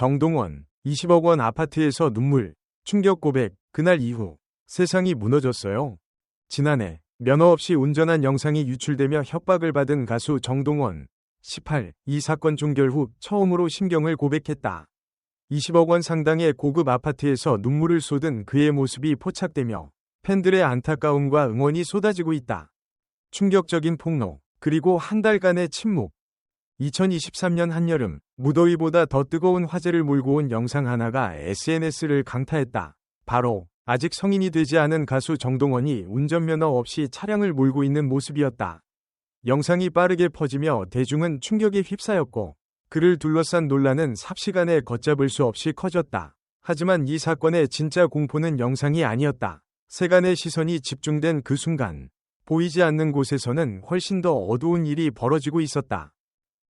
정동원 20억 원 아파트에서 눈물 충격 고백 그날 이후 세상이 무너졌어요. 지난해 면허 없이 운전한 영상이 유출되며 협박을 받은 가수 정동원 18. 이 사건 종결 후 처음으로 심경을 고백했다. 20억 원 상당의 고급 아파트에서 눈물을 쏟은 그의 모습이 포착되며 팬들의 안타까움과 응원이 쏟아지고 있다. 충격적인 폭로, 그리고 한 달간의 침묵. 2023년 한여름, 무더위보다 더 뜨거운 화제를 몰고 온 영상 하나가 SNS를 강타했다. 바로, 아직 성인이 되지 않은 가수 정동원이 운전면허 없이 차량을 몰고 있는 모습이었다. 영상이 빠르게 퍼지며 대중은 충격에 휩싸였고, 그를 둘러싼 논란은 삽시간에 걷잡을 수 없이 커졌다. 하지만 이 사건의 진짜 공포는 영상이 아니었다. 세간의 시선이 집중된 그 순간, 보이지 않는 곳에서는 훨씬 더 어두운 일이 벌어지고 있었다.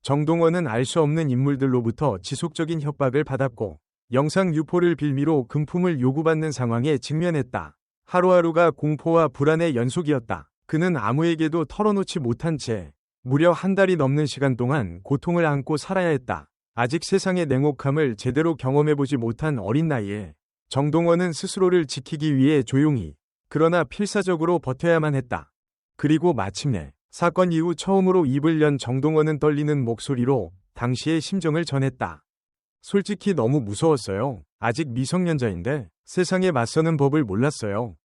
정동원은 알 수 없는 인물들로부터 지속적인 협박을 받았고 영상 유포를 빌미로 금품을 요구받는 상황에 직면했다. 하루하루가 공포와 불안의 연속이었다. 그는 아무에게도 털어놓지 못한 채 무려 한 달이 넘는 시간 동안 고통을 안고 살아야 했다. 아직 세상의 냉혹함을 제대로 경험해보지 못한 어린 나이에 정동원은 스스로를 지키기 위해 조용히 그러나 필사적으로 버텨야만 했다. 그리고 마침내 사건 이후 처음으로 입을 연 정동원은 떨리는 목소리로 당시의 심정을 전했다. 솔직히 너무 무서웠어요. 아직 미성년자인데 세상에 맞서는 법을 몰랐어요.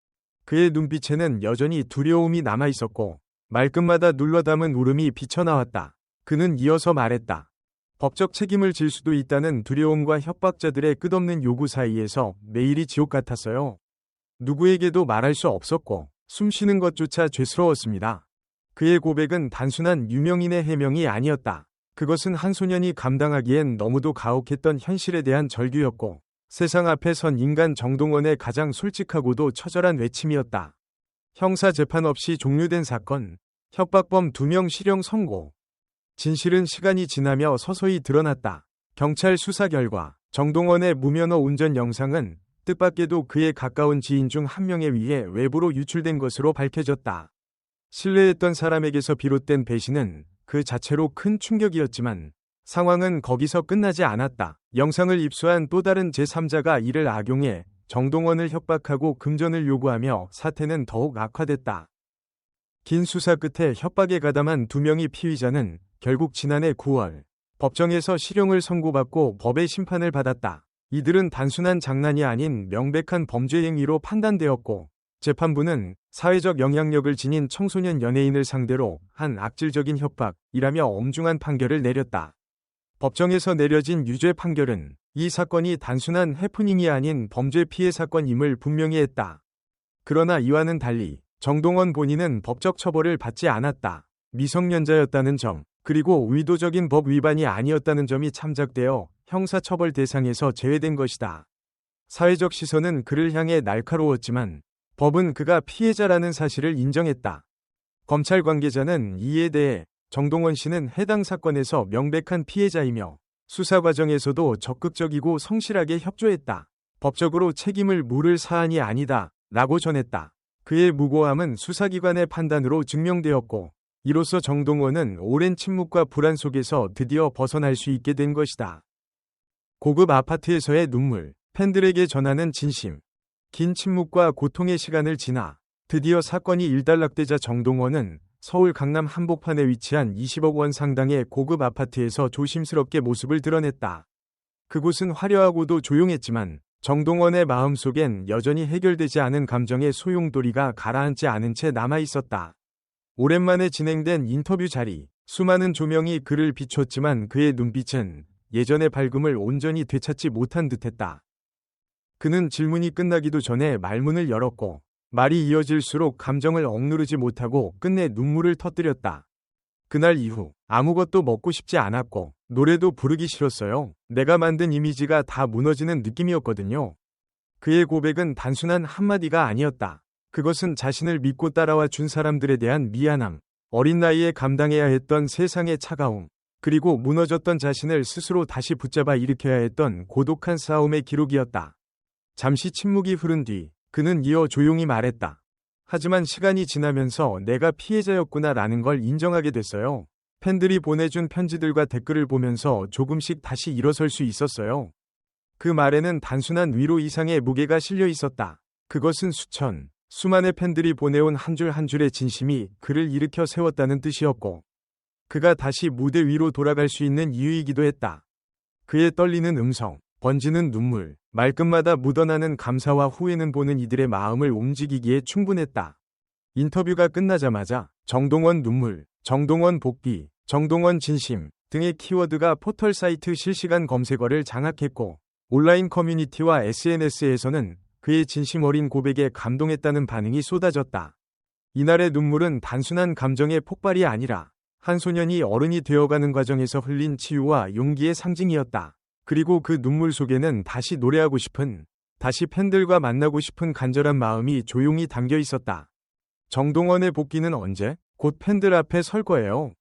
그의 눈빛에는 여전히 두려움이 남아 있었고 말끝마다 눌러 담은 울음이 비쳐나왔다. 그는 이어서 말했다. 법적 책임을 질 수도 있다는 두려움과 협박자들의 끝없는 요구 사이에서 매일이 지옥 같았어요. 누구에게도 말할 수 없었고 숨 쉬는 것조차 죄스러웠습니다. 그의 고백은 단순한 유명인의 해명이 아니었다. 그것은 한 소년이 감당하기엔 너무도 가혹했던 현실에 대한 절규였고 세상 앞에 선 인간 정동원의 가장 솔직하고도 처절한 외침이었다. 형사 재판 없이 종료된 사건, 협박범 2명 실형 선고. 진실은 시간이 지나며 서서히 드러났다. 경찰 수사 결과 정동원의 무면허 운전 영상은 뜻밖에도 그의 가까운 지인 중 한 명에 의해 외부로 유출된 것으로 밝혀졌다. 신뢰했던 사람에게서 비롯된 배신은 그 자체로 큰 충격이었지만 상황은 거기서 끝나지 않았다. 영상을 입수한 또 다른 제3자가 이를 악용해 정동원을 협박하고 금전을 요구하며 사태는 더욱 악화됐다. 긴 수사 끝에 협박에 가담한 두 명의 피의자는 결국 지난해 9월 법정에서 실형을 선고받고 법의 심판을 받았다. 이들은 단순한 장난이 아닌 명백한 범죄 행위로 판단되었고 재판부는 사회적 영향력을 지닌 청소년 연예인을 상대로 한 악질적인 협박이라며 엄중한 판결을 내렸다. 법정에서 내려진 유죄 판결은 이 사건이 단순한 해프닝이 아닌 범죄 피해 사건임을 분명히 했다. 그러나 이와는 달리 정동원 본인은 법적 처벌을 받지 않았다. 미성년자였다는 점, 그리고 의도적인 법 위반이 아니었다는 점이 참작되어 형사처벌 대상에서 제외된 것이다. 사회적 시선은 그를 향해 날카로웠지만 법은 그가 피해자라는 사실을 인정했다. 검찰 관계자는 이에 대해 정동원 씨는 해당 사건에서 명백한 피해자이며 수사 과정에서도 적극적이고 성실하게 협조했다. 법적으로 책임을 물을 사안이 아니다. 라고 전했다. 그의 무고함은 수사기관의 판단으로 증명되었고 이로써 정동원은 오랜 침묵과 불안 속에서 드디어 벗어날 수 있게 된 것이다. 고급 아파트에서의 눈물, 팬들에게 전하는 진심. 긴 침묵과 고통의 시간을 지나 드디어 사건이 일단락되자 정동원은 서울 강남 한복판에 위치한 20억 원 상당의 고급 아파트에서 조심스럽게 모습을 드러냈다. 그곳은 화려하고도 조용했지만 정동원의 마음속엔 여전히 해결되지 않은 감정의 소용돌이가 가라앉지 않은 채 남아 있었다. 오랜만에 진행된 인터뷰 자리, 수많은 조명이 그를 비췄지만 그의 눈빛은 예전의 밝음을 온전히 되찾지 못한 듯했다. 그는 질문이 끝나기도 전에 말문을 열었고 말이 이어질수록 감정을 억누르지 못하고 끝내 눈물을 터뜨렸다. 그날 이후 아무것도 먹고 싶지 않았고 노래도 부르기 싫었어요. 내가 만든 이미지가 다 무너지는 느낌이었거든요. 그의 고백은 단순한 한마디가 아니었다. 그것은 자신을 믿고 따라와 준 사람들에 대한 미안함, 어린 나이에 감당해야 했던 세상의 차가움, 그리고 무너졌던 자신을 스스로 다시 붙잡아 일으켜야 했던 고독한 싸움의 기록이었다. 잠시 침묵이 흐른 뒤 그는 이어 조용히 말했다. 하지만 시간이 지나면서 내가 피해자였구나 라는 걸 인정하게 됐어요. 팬들이 보내준 편지들과 댓글을 보면서 조금씩 다시 일어설 수 있었어요. 그 말에는 단순한 위로 이상의 무게가 실려 있었다. 그것은 수천, 수만의 팬들이 보내온 한 줄 한 줄의 진심이 그를 일으켜 세웠다는 뜻이었고, 그가 다시 무대 위로 돌아갈 수 있는 이유이기도 했다. 그의 떨리는 음성, 번지는 눈물, 말끝마다 묻어나는 감사와 후회는 보는 이들의 마음을 움직이기에 충분했다. 인터뷰가 끝나자마자 정동원 눈물, 정동원 복귀, 정동원 진심 등의 키워드가 포털 사이트 실시간 검색어를 장악했고 온라인 커뮤니티와 SNS에서는 그의 진심 어린 고백에 감동했다는 반응이 쏟아졌다. 이날의 눈물은 단순한 감정의 폭발이 아니라 한 소년이 어른이 되어가는 과정에서 흘린 치유와 용기의 상징이었다. 그리고 그 눈물 속에는 다시 노래하고 싶은, 다시 팬들과 만나고 싶은 간절한 마음이 조용히 담겨 있었다. 정동원의 복귀는 언제? 곧 팬들 앞에 설 거예요.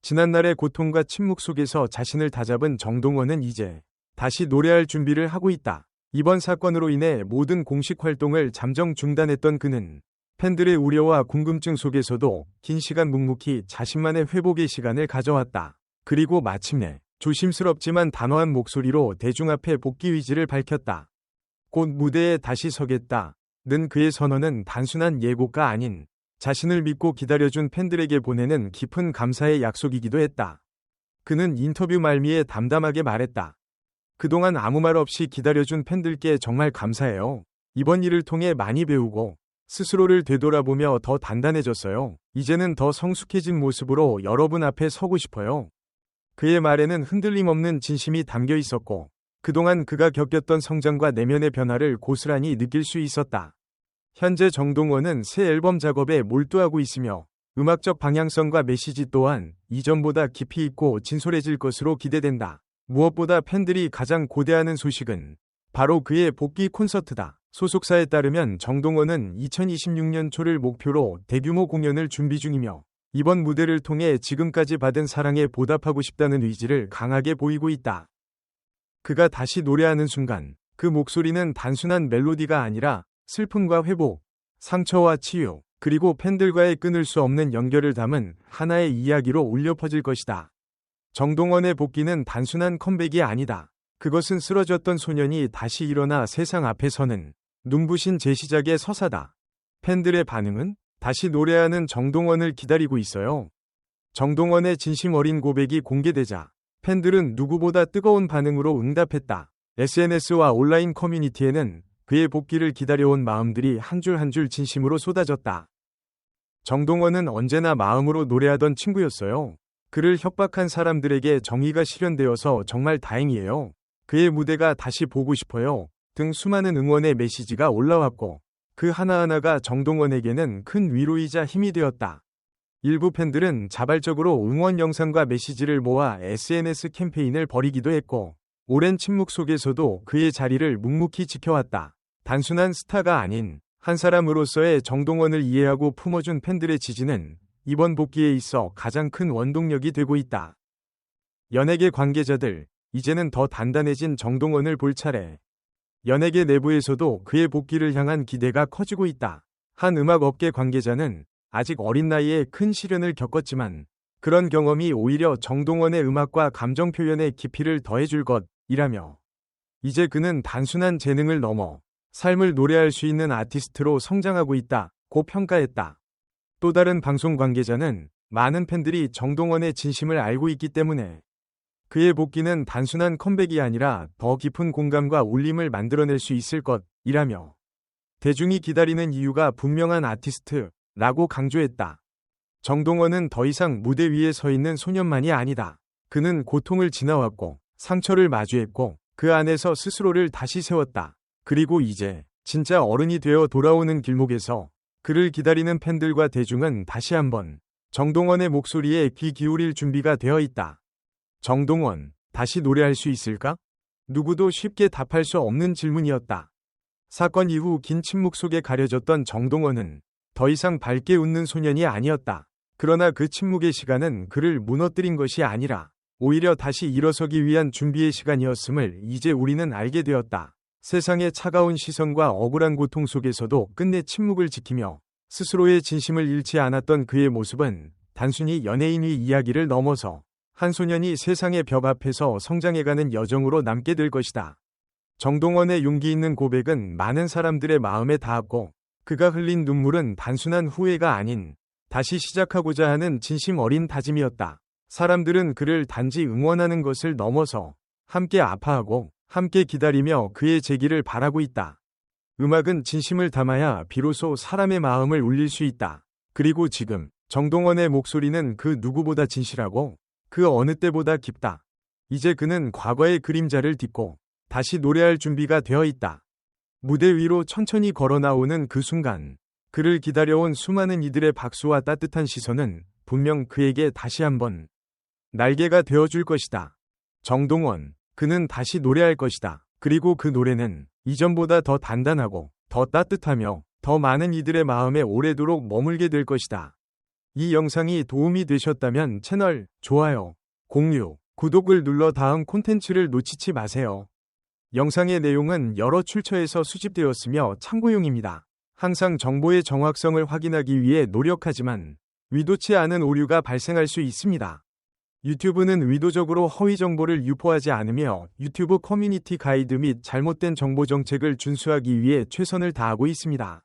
지난날의 고통과 침묵 속에서 자신을 다잡은 정동원은 이제 다시 노래할 준비를 하고 있다. 이번 사건으로 인해 모든 공식 활동을 잠정 중단했던 그는 팬들의 우려와 궁금증 속에서도 긴 시간 묵묵히 자신만의 회복의 시간을 가져왔다. 그리고 마침내 조심스럽지만 단호한 목소리로 대중 앞에 복귀 의지를 밝혔다. 곧 무대에 다시 서겠다. 는 그의 선언은 단순한 예고가 아닌 자신을 믿고 기다려준 팬들에게 보내는 깊은 감사의 약속이기도 했다. 그는 인터뷰 말미에 담담하게 말했다. 그동안 아무 말 없이 기다려준 팬들께 정말 감사해요. 이번 일을 통해 많이 배우고 스스로를 되돌아보며 더 단단해졌어요. 이제는 더 성숙해진 모습으로 여러분 앞에 서고 싶어요. 그의 말에는 흔들림 없는 진심이 담겨 있었고 그동안 그가 겪었던 성장과 내면의 변화를 고스란히 느낄 수 있었다. 현재 정동원은 새 앨범 작업에 몰두하고 있으며 음악적 방향성과 메시지 또한 이전보다 깊이 있고 진솔해질 것으로 기대된다. 무엇보다 팬들이 가장 고대하는 소식은 바로 그의 복귀 콘서트다. 소속사에 따르면 정동원은 2026년 초를 목표로 대규모 공연을 준비 중이며 이번 무대를 통해 지금까지 받은 사랑에 보답하고 싶다는 의지를 강하게 보이고 있다. 그가 다시 노래하는 순간 그 목소리는 단순한 멜로디가 아니라 슬픔과 회복, 상처와 치유, 그리고 팬들과의 끊을 수 없는 연결을 담은 하나의 이야기로 울려 퍼질 것이다. 정동원의 복귀는 단순한 컴백이 아니다. 그것은 쓰러졌던 소년이 다시 일어나 세상 앞에 서는 눈부신 재시작의 서사다. 팬들의 반응은 다시 노래하는 정동원을 기다리고 있어요. 정동원의 진심 어린 고백이 공개되자 팬들은 누구보다 뜨거운 반응으로 응답했다. SNS와 온라인 커뮤니티에는 그의 복귀를 기다려온 마음들이 한줄 한 줄 진심으로 쏟아졌다. 정동원은 언제나 마음으로 노래하던 친구였어요. 그를 협박한 사람들에게 정의가 실현되어서 정말 다행이에요. 그의 무대가 다시 보고 싶어요. 등 수많은 응원의 메시지가 올라왔고 그 하나하나가 정동원에게는 큰 위로이자 힘이 되었다. 일부 팬들은 자발적으로 응원 영상과 메시지를 모아 SNS 캠페인을 벌이기도 했고, 오랜 침묵 속에서도 그의 자리를 묵묵히 지켜왔다. 단순한 스타가 아닌 한 사람으로서의 정동원을 이해하고 품어준 팬들의 지지는 이번 복귀에 있어 가장 큰 원동력이 되고 있다. 연예계 관계자들, 이제는 더 단단해진 정동원을 볼 차례. 연예계 내부에서도 그의 복귀를 향한 기대가 커지고 있다. 한 음악업계 관계자는 아직 어린 나이에 큰 시련을 겪었지만 그런 경험이 오히려 정동원의 음악과 감정 표현의 깊이를 더해줄 것이라며 이제 그는 단순한 재능을 넘어 삶을 노래할 수 있는 아티스트로 성장하고 있다. 고 평가했다. 또 다른 방송 관계자는 많은 팬들이 정동원의 진심을 알고 있기 때문에 그의 복귀는 단순한 컴백이 아니라 더 깊은 공감과 울림을 만들어낼 수 있을 것이라며 대중이 기다리는 이유가 분명한 아티스트라고 강조했다. 정동원은 더 이상 무대 위에 서 있는 소년만이 아니다. 그는 고통을 지나왔고 상처를 마주했고 그 안에서 스스로를 다시 세웠다. 그리고 이제 진짜 어른이 되어 돌아오는 길목에서 그를 기다리는 팬들과 대중은 다시 한번 정동원의 목소리에 귀 기울일 준비가 되어 있다. 정동원, 다시 노래할 수 있을까? 누구도 쉽게 답할 수 없는 질문이었다. 사건 이후 긴 침묵 속에 가려졌던 정동원은 더 이상 밝게 웃는 소년이 아니었다. 그러나 그 침묵의 시간은 그를 무너뜨린 것이 아니라 오히려 다시 일어서기 위한 준비의 시간이었음을 이제 우리는 알게 되었다. 세상의 차가운 시선과 억울한 고통 속에서도 끝내 침묵을 지키며 스스로의 진심을 잃지 않았던 그의 모습은 단순히 연예인의 이야기를 넘어서 한 소년이 세상의 벽 앞에서 성장해가는 여정으로 남게 될 것이다. 정동원의 용기 있는 고백은 많은 사람들의 마음에 닿았고 그가 흘린 눈물은 단순한 후회가 아닌 다시 시작하고자 하는 진심 어린 다짐이었다. 사람들은 그를 단지 응원하는 것을 넘어서 함께 아파하고 함께 기다리며 그의 재기를 바라고 있다. 음악은 진심을 담아야 비로소 사람의 마음을 울릴 수 있다. 그리고 지금 정동원의 목소리는 그 누구보다 진실하고 그 어느 때보다 깊다. 이제 그는 과거의 그림자를 딛고 다시 노래할 준비가 되어 있다. 무대 위로 천천히 걸어 나오는 그 순간 그를 기다려온 수많은 이들의 박수와 따뜻한 시선은 분명 그에게 다시 한번 날개가 되어줄 것이다. 정동원, 그는 다시 노래할 것이다. 그리고 그 노래는 이전보다 더 단단하고 더 따뜻하며 더 많은 이들의 마음에 오래도록 머물게 될 것이다. 이 영상이 도움이 되셨다면 채널 좋아요, 공유, 구독을 눌러 다음 콘텐츠를 놓치지 마세요. 영상의 내용은 여러 출처에서 수집되었으며 참고용입니다. 항상 정보의 정확성을 확인하기 위해 노력하지만 의도치 않은 오류가 발생할 수 있습니다. 유튜브는 의도적으로 허위 정보를 유포하지 않으며 유튜브 커뮤니티 가이드 및 잘못된 정보 정책을 준수하기 위해 최선을 다하고 있습니다.